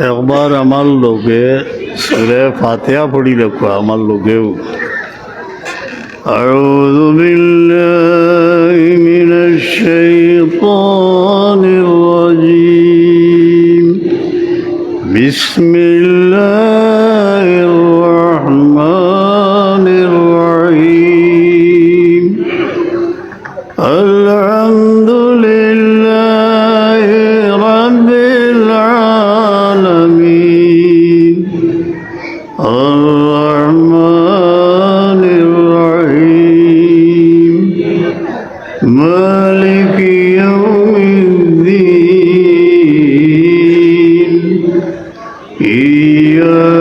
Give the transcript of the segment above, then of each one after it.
একবার আমার লোকে সুরে ফাতেহা পড়ি লেখো আমার লোকেও أعوذ بالله من الشيطان الرجيم بسم الله الرحمن Iya.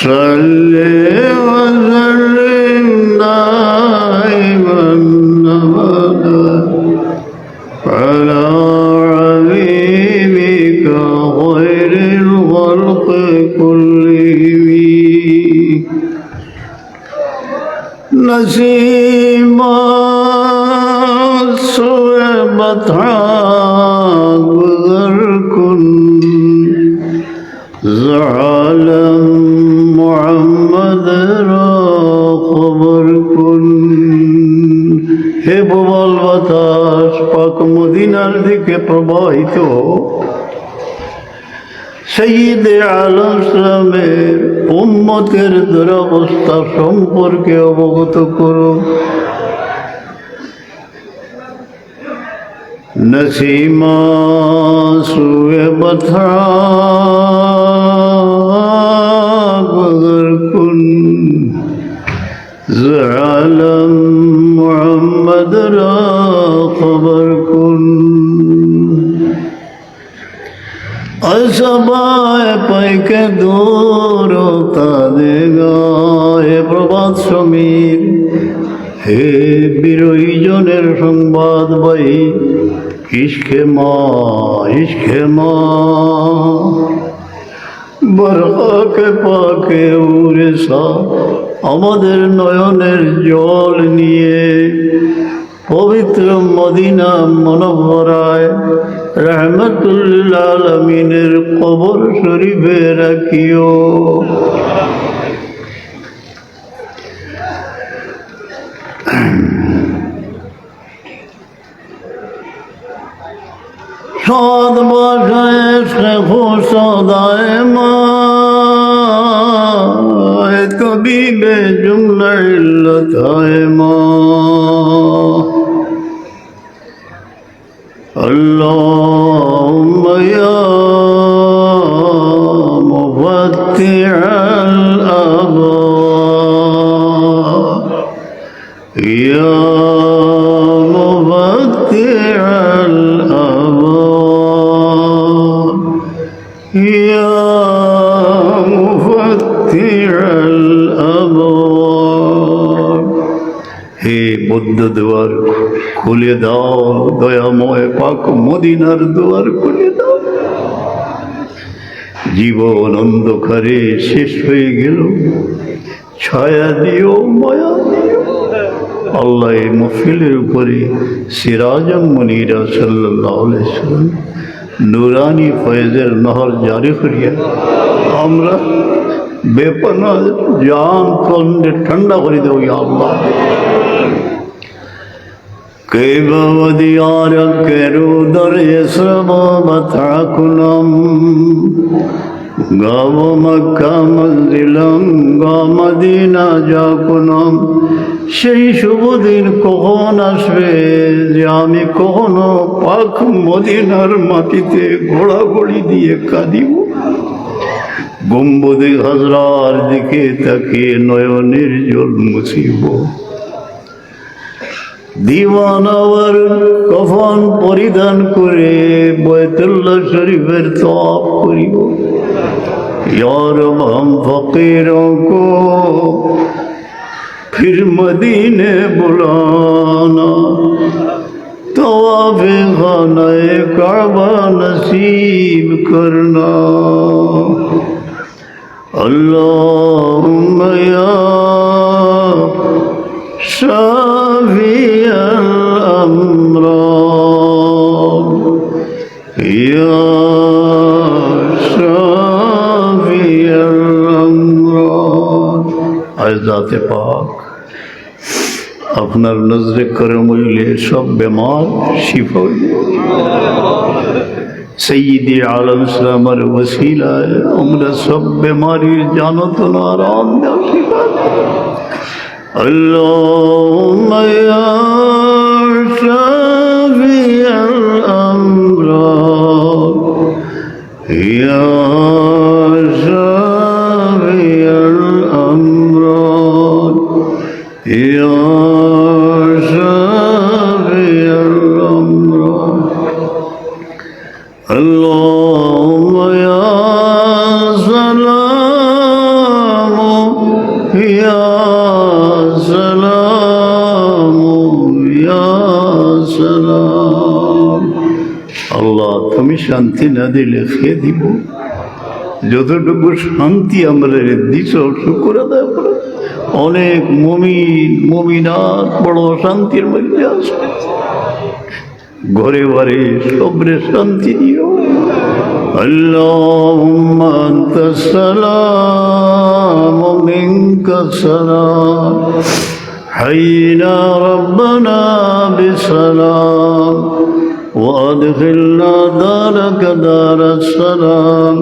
صل সেইদে আলম উন্মতের দুরবস্থা সম্পর্কে অবগত করুন নসীমা সুয়ে বথা বদর কুন মোহাম্মদ র অসবায় পাইকে দূর তাদের গায়ে প্রভাত সমীর। হে বিরোহীজনের সংবাদ বাই ইস্কে মা ইস্কে মা। বরহাকে পাকে উড়ে সা আমাদের নয়নের জল নিয়ে। পবিত্র মদিনা মনোহরায় রহমতুল্লাহ কবর শরীফে রাখিও। সদ বসায় শেখ সদায় মা তবিবে জুমলা ইল্লতায় মা। اللهم يا مفتح الأبواب يا مفتح الأبواب يا مفتح الأبواب হে বৌদ্ধ দুয়ার খুলে দাও দয়াময় পাক মদিনার দুয়ার খুলে দাও। জীবন অন্ধকারে শেষ হয়ে গেল। ছায়া দিও, মায়া আল্লাহ মফিলের উপরে সিরাজম মনিরা সাল্লাহ নুরানি ফয়েজের নহর জারি করিয়া আমরা বেপনা জান কন্দে ঠান্ডা করে দেবো আল্লাহ। كيف وديارك رودر يسرب متعكنم গাব মক্কা মন্দিলম গা মদিনা যাকুনম সেই শুভ দিন কখন আসবে যে আমি কখনো পাক মদিনার মাটিতে ঘোড়াঘড়ি দিয়ে কাঁদিব গম্বুদে হাজরার দিকে তাকে নয়নের জল মুছিব দিওয়ানাওয়ার কফন পরিধান করে বয়তুল্লাহ শরীফের তপ করিব यार हम फकीरों को फिर मदीने बुलाना तवाफ खाना काबा नसीब करना अल्लाहुम्मा या شافي الأمراض يا شافي الأمراض আজাত পাক আপনার নজরে করম হইলে সব বেমার শিফা হইলে সৈয়দি আলম ইসলামের ওসিলায় আমরা সব বেমারির জানত না আরাম দাও শিফা দাও। اللهم يا شافي الأمراض يا শান্তি না দিলে খেয়ে দিব যতটুকু শান্তি আমরা দিছ শুকুর আদায় করো অনেক মমিন মমিনাত বড় শান্তির মধ্যে আছে ঘরে ঘরে সবরে শান্তি দিও اللهم أنت السلام ومنك السلام حينا ربنا بسلام وأدخلنا دارك دار السلام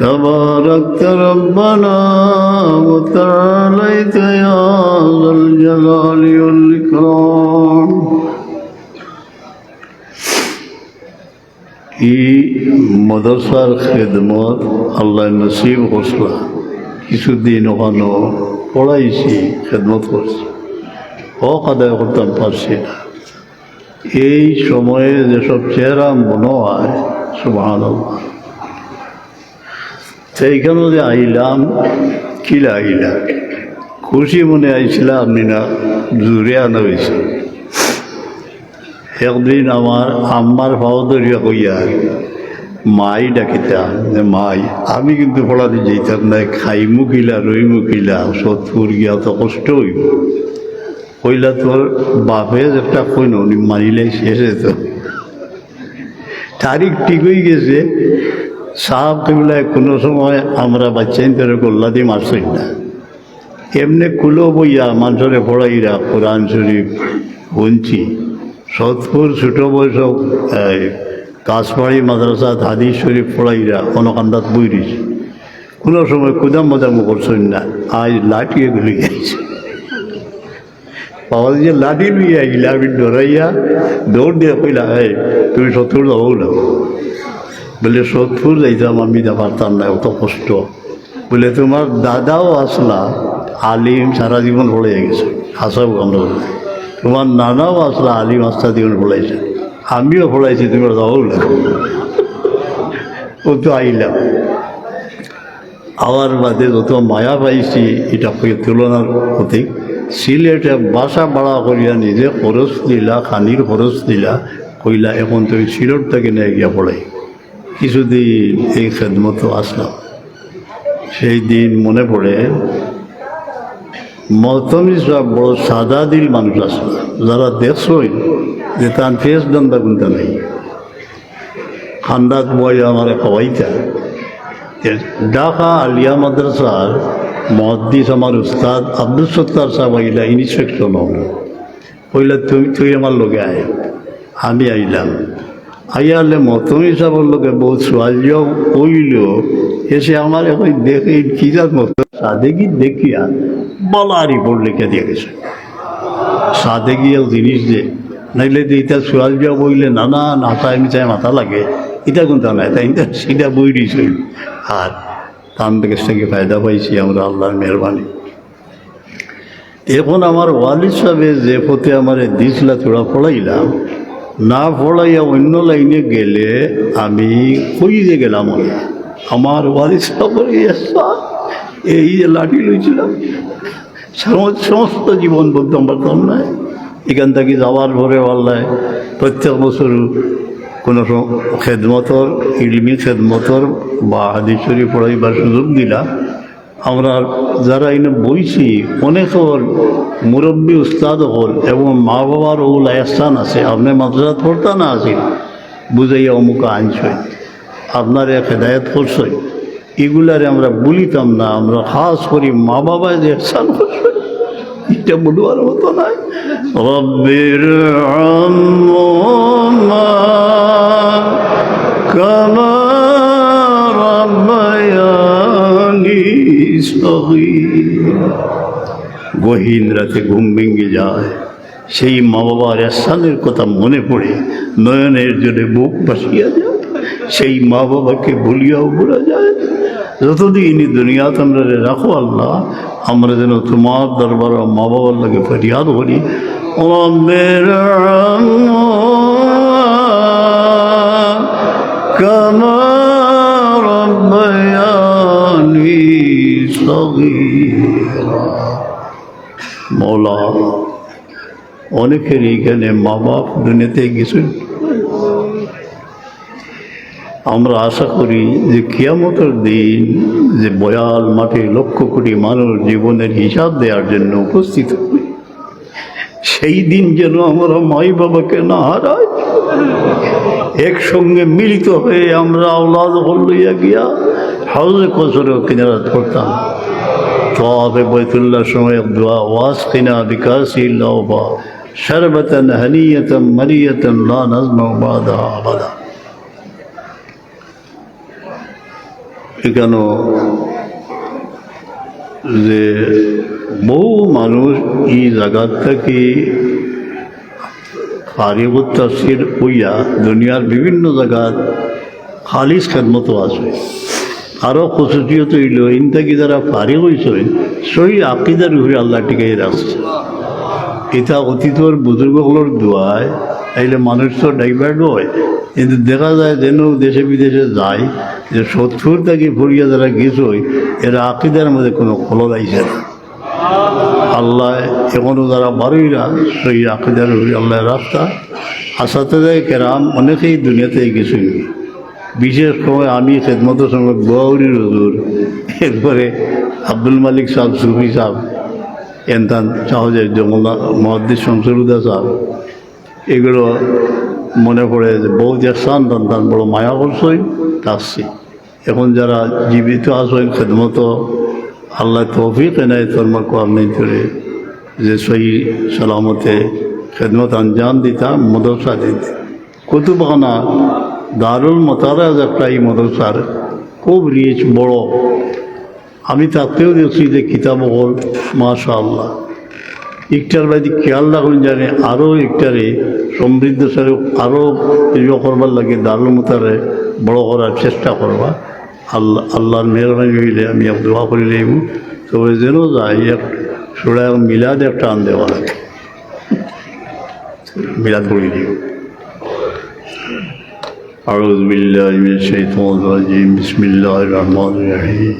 تباركت ربنا وتعاليت يا ذا الجلال والإكرام এই মদরসার খেদমত আল্লাহ নসিব হোসলা কিছুদিন ওখানো পড়াইছি খেদমত করছি হক আদায় করতাম পারছি না এই সময়ে যেসব চেহারা মনে হয় সুবাহ সেইখানে যে আইলাম কিলা আইলাম খুশি মনে আইছিলাম আপনি না জুড়ে আনা হয়েছে একদিন আমার আম্মার ভাবদরিয়া কইয়া, মাই ডাকিতাম যে মাই, আমি কিন্তু পড়াতে যেতাম না খাইমু কিলা, রইমু সৎপুর গিয়া তো কষ্ট হইব। কইলা তোর বাপে একটা কইন উনি মারিলে শেষে তো তারিখ ঠিক হয়ে গেছে। সাহাব কিবলায় কোনো সময় আমরা বাচ্চাইন তোরে গোল্লা দিয়ে মারছই না। এমনি কুলো বইয়া মানুষরে পড়াইরা কোরআন শরীফ শুনছি সৎপুর, ছোট বয়স কাশমারি মাদ্রাসাত হাদিস শরীফ পড়াইরা কোনো কান্দাত বইরিস কোনো সময় কুদাম মজামো করছেন না। আজ লাঠি এগুলি গেছে। পাওয়া যে লাঠি লুইয়া আইলা আমি ডরাইয়া দৌড় দিয়ে কইলা, এই, তুমি সত্তর যাব না? বলে সত্তর যাইতাম আমি যা পারতাম না অত কষ্ট। বলে, তোমার দাদাও আসলা, আলিম সারা জীবন পড়ে গেছে হাসাবো আমরা তোমার নানাও আসলা, আলিম আস্তা জীবন পড়াইছে আমিও পড়াইছি তোমার যাব না। ও তো আইলাম আবার বাদে যত মায়া পাইছি, এটা তুলনার প্রতীক। সিলেটে বাসা বাড়া করিয়া নিজে খরচ দিলা, খানির খরচ দিলা, কইলা এখন তুমি সিলেট থেকে নিয়ে গিয়া পড়াই। কিছুদিন এই খেদমতো আসলাম। সেই দিন মনে পড়ে মতমি সব বড় সাদা দিল মানুষ আছে যারা দেখছই যে তার ফেস দন্দা গুনতে নেই। খান্দাত বয় আমার খাওয়াইতা। ঢাকা আলিয়া মাদ্রাসার মহাদ্দিস আমার উস্তাদ, আব্দুল সত্তার সাহেব আইলা ইন্সপেক্টর হল কইলা তুমি তুই আমার লোকে আয়। আমি আইলাম। আইয়ালে মতমি সাহেবের লোকে বহুত সোয়ালিও কইল এসে আমার এখন দেখে কি যাত মতো? সাদেকি দেখিয়া বলারি পড় লিখে দিয়ে গেছে। সাদেকিয়া জিনিস যে, নাইলে যে এটা সোয়াল যাওয়া বইলে না না নাচায় মিচায় মাথা লাগে এটা কিন্তু নাই, তাই সেটা বই দিয়েছে আর তার থেকে থেকে ফায়দা পাইছি? আমরা আল্লাহর মেহরবানি। এখন আমার ওয়ালিদ সাহেবে যে পথে আমার দিসলা তোরা পড়াইলাম না পড়াইয়া অন্য লাইনে গেলে আমি কই যে গেলাম আমার ওয়ালিদ সাহেবের এই যে লাঠি লইছিলাম সম- সমস্ত জীবন বলতাম পারতাম না এখান থেকে যাওয়ার পরে আল্লাহ প্রত্যেক বছর কোনো খেদমতর, ইলমি খেদমতর বা হাদিশ্বরী পড়াইবার সুযোগ দিলা। আমরা যারা এনে বইছি অনেক হল মুরব্বী উস্তাদ হল এবং মা বাবার ওগুলা স্থান আছে, আপনি মাদ্রাসা পড়তা না আছেন বুঝাইয়া অমুক আনছই। আপনার এক হেদায়ত করছই। এগুলারে আমরা বলিতাম না, আমরা খাস করি মা বাবা যে স্থান করছে। এটা বলবার মতো নয় রব্বির আম্মা কামা রব্বায়ানি গহীন রাতে ঘুম ভেঙে যায়। সেই মা বাবার স্থানের কথা মনে পড়ে। নয়নের জন্য বুক বাসিয়া যায়। সেই মা বাবাকে ভুলিয়াও ভোলা যায় যতদিন এই দুনিয়াতে আমরা রাখো আল্লাহ, আমরা যেন তোমার দরবার মা বাবার লাগে ফরিয়াদ করি। রব্বির রব্বায়ানি সগীরা মৌলা অনেকের এইখানে মা বাপ দুনিয়াতে গেছেন আমরা আশা করি যে কিয়ামতের দিন যে বয়াল মাঠে লক্ষ কোটি মানুষ জীবনের হিসাব দেওয়ার জন্য উপস্থিত সেই দিন যেন আমরা মাই বাবাকে না হারাই। একসঙ্গে মিলিত হয়ে আমরা আওলাদ হল লইয়া গিয়া হাউজে কচরে কিনারা করতাম طواف بيت الله সময় দোয়া ওয়াসকিনা বিকাশি লাওবা শরবতান হানিয়াতান মারিয়াতান লা নাজমা বাদা আবাদা এখানে যে বহু মানুষ এই জায়গার থেকে ফারিগুত তাফসির হইয়া দুনিয়ার বিভিন্ন জায়গার খালিস খেদমতো আছে। আরও খুশুসিয়ত হইল ইন থেকে যারা ফারি হয়েছে সেই আকিদার উপরে আল্লাহ টিকাই রাখছে। এটা অতীতর বুজুর্গগুলোর দোয়ায়, তাইলে মানুষ তো ডাইভার্ট হয়। কিন্তু দেখা যায় যেন দেশে বিদেশে যায়, যে শত্রুর থেকে ফুরিয়ে যারা গেছে, এরা আকিদার মধ্যে কোনো খলল আইছে না। আল্লাহ এখনও যারা বারোইরা সেই আকিদার উপরে আল্লাহ রাস্তা। আসাতে কেরাম অনেকেই দুনিয়াতে গেছেন বিশেষ সময় আমি খেদমতের সময় গৌরী রজুর এরপরে আব্দুল মালিক সাহেব, সুফি সাহেব, এনতান সহজে জমলা, মহাদ্দিস শমসরুদা সাহেব, এগুলো মনে পড়ে যে বহু দেশান তান বড় মায়া করছই আসছি এখন যারা জীবিত আসেন খেদমত আল্লাহ তৌফিক এনায় তর্মা নেই করে যে সহি সালামতে খেদমত আঞ্জাম দিতাম মদরসা দিতে। কুতুবখানা দারুল মতারাজ একটা এই মদরসার খুব রিচ বড়। আমি তাতেও দেখছি যে কিতাব হল মাশা আল্লাহ একটার বাদি খেয়াল রাখুন জানে, আরও একটারে সমৃদ্ধশালী আরও করবার লাগে দারুল মতারে বড় করার চেষ্টা করবা। আল্লাহ আল্লাহর মেহরবানি হইলে আমি এক দোয়া করিলে তবে যেন যাই এক সুরা মিলাদ একটা আন দেওয়া লাগে মিলাদ করি দিও أعوذ بالله من الشيطان الرجيم بسم الله الرحمن الرحيم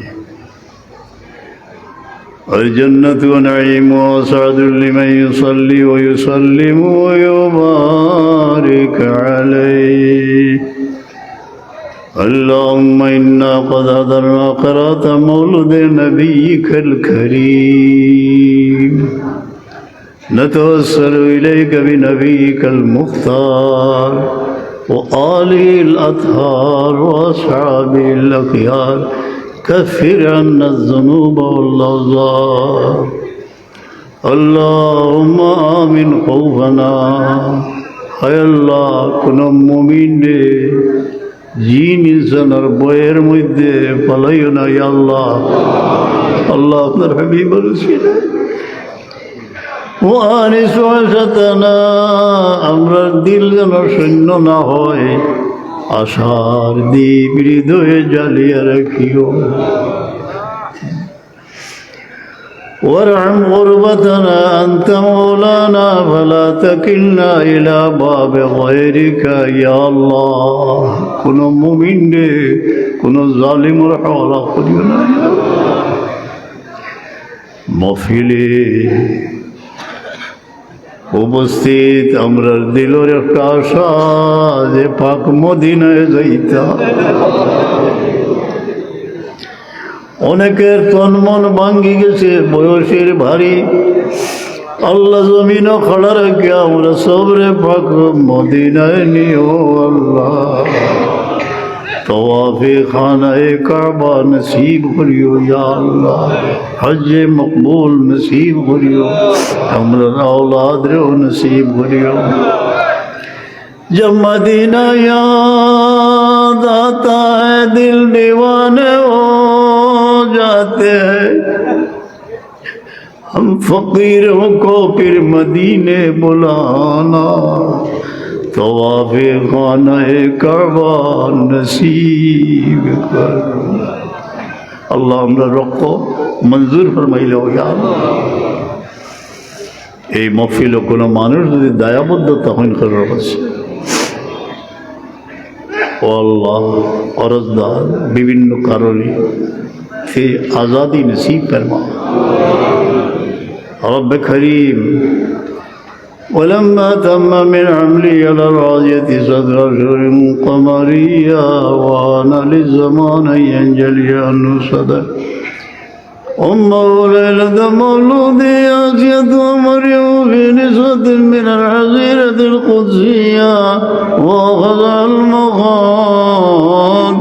الجنة نعيم وسعد لمن يصلي ويسلم ويبارك عليه اللهم إنا قد حضرنا قراءة مولد نبيك الكريم. نتوسل إليك بنبيك المختار وآله الأطهار وأصحابه الأخيار. كفر عنا الذنوب والله اللهم آمن خوفنا. اے اللہ کنم مومین জিন ইনসানের বইয়ের মধ্যে পালাইও না আল্লাহ। আল্লাহ আপনার হাবিব ওয়াসাতানা আমরা দিল যেন শূন্য না হয়, আশার দ্বীপ হৃদয়ে জ্বালিয়ে রাখিও। وارحم غربتنا أنت مولانا فلا تكلنا إلى باب غيرك يا الله كن مؤمن كن ظالم حولا خذنا মফিলে উপস্থিত আমরা দিলের একটা আশা যে পাক মদিনায় যাইতা অনেকের তন্মন ভাঙ্গি গেছে، বয়সের ভারী। আল্লাহ জমিন খড়া রাখে আমরা সবরে পাক মদিনায় নিও আল্লাহ। طواف خانہ کعبہ نصیب خریو یا اللہ حج مقبول نصیب خریو ہمرا اولاد رہو نصیب خریو جب مدینہ یاد آتا ہے دل دیوانے ہو جاتے ہیں۔ ہم فقیروں کو پھر مدینے بلانا، طواف خانہ کعبہ نصیب کر اللہ ہمارا رخ منظور فرمائی، لو یا এই মফিল কোনো মানুষ যদি দায়াবদ্ধ তখন করার আছে ও سے آزادی نصیب فرما۔ رب کریم ولما تم من عملي على الراضية صدر شهر قمرية وأنا للزمان ينجلي أنه صدر۔ أمه ليلة مولودي آسية ومريم في نسوة من الحزيرة القدسية وأخذ المخاض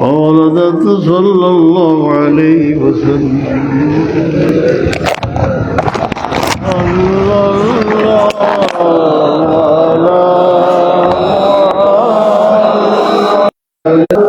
وولدت صلى الله عليه وسلم يا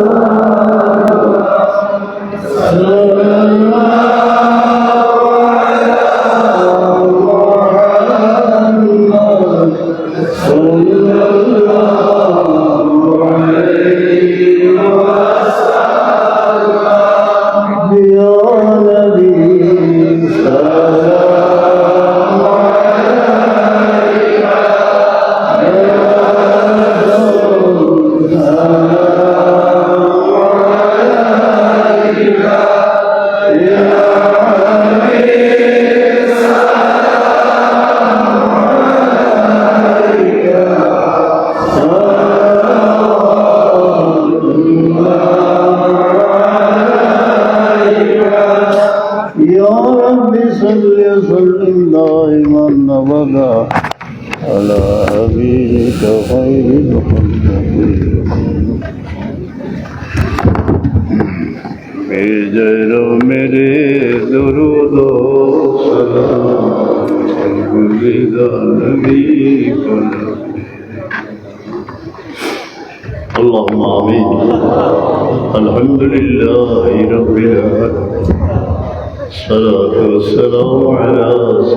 نبض على حبيبك خير الخلق میرے درود اللهم آمين. الحمد لله رب العالمين. الصلاة والسلام على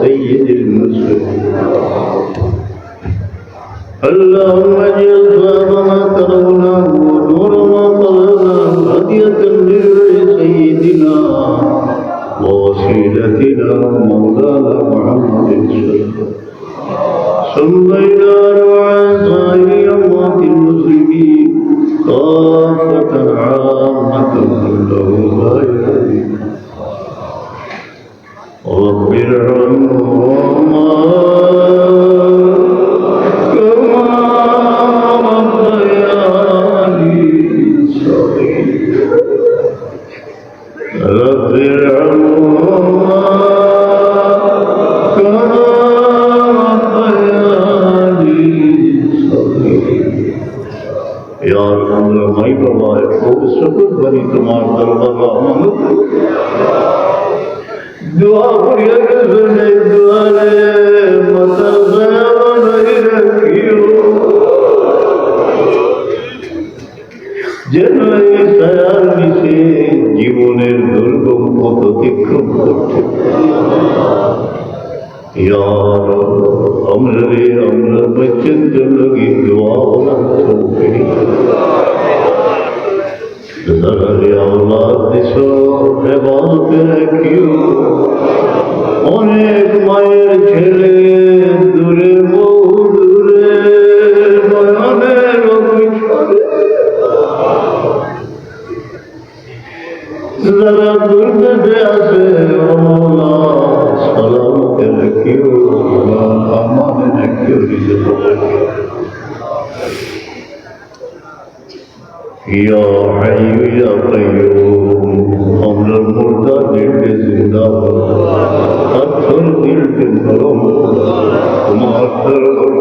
سيد المرسلين. اللهم اجعل ثواب ما ترونه ونور ما طلبناه هدية لروح سيدنا ووسيلتنا مولانا محمد صلى الله عليه وسلم. আমরা یا حی یا قیوم ہم نے مردہ دل کے زندہ اکثر دل کے مرم معذر اور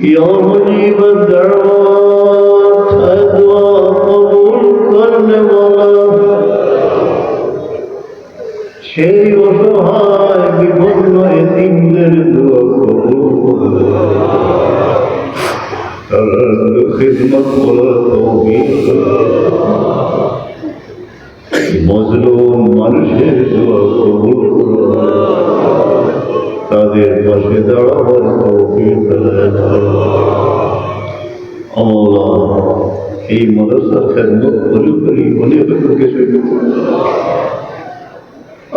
یا مجیب الدعوات ادعا قبول کرنے والا সেই অসহায় বিপন্ন এতিমদের তার খিদমত করার তৌফিক মজলুম মানুষের দোয়া কবুল করো তাদের পাশে দাঁড়াবার তৌফিক দান করো আল্লাহ এই মাদ্রাসার খেদমত করি করি অনেক লোকে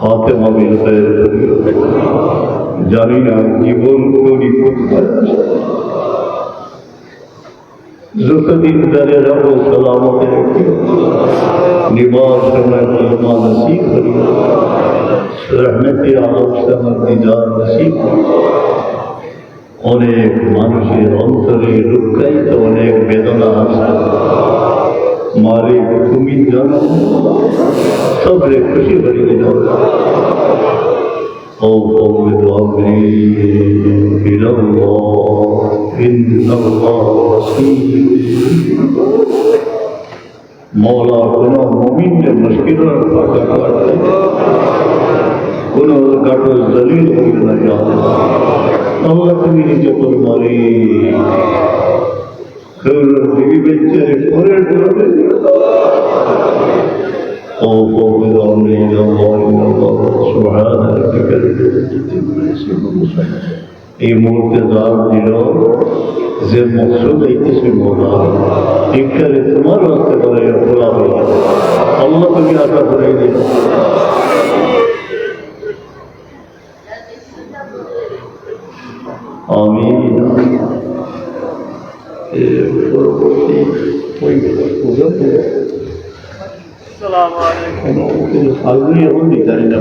خاتمہ میں کو জানি না کر করি কোথায় رب و سلامت সালামতে نماز ہمیں کلمہ نصیب کری رحمت عالم سے ہمیں دیدار نصیب کری অনেক মানুষের অন্তরে রক্ষায়িত অনেক বেদনা আছে مارے امید جان سب نے خوشی بھری کے جاؤ او قوم الرابعين إلى الله إن الله مولا کنا مومن کے مشکل اور کاٹا کاٹے کنا اور کاٹو زلیل ہوئی نہ جاؤ اللہ تمہیں نیچے پر ماری করে করবে ও فوض أمري إلى الله إن الله سبحان ربك رب العزة عما يصفون এই মুহূর্তে দান দিল যে মকসুদ এইতেছে মোলা ইফতারে তোমার রাস্তা করে খোলা হয়ে গেছে আল্লাহ তুমি আশা করে দিল আমি পরবর্তী ওই পর্যন্ত কোনো ফাগুনি এখন নির্ধারিত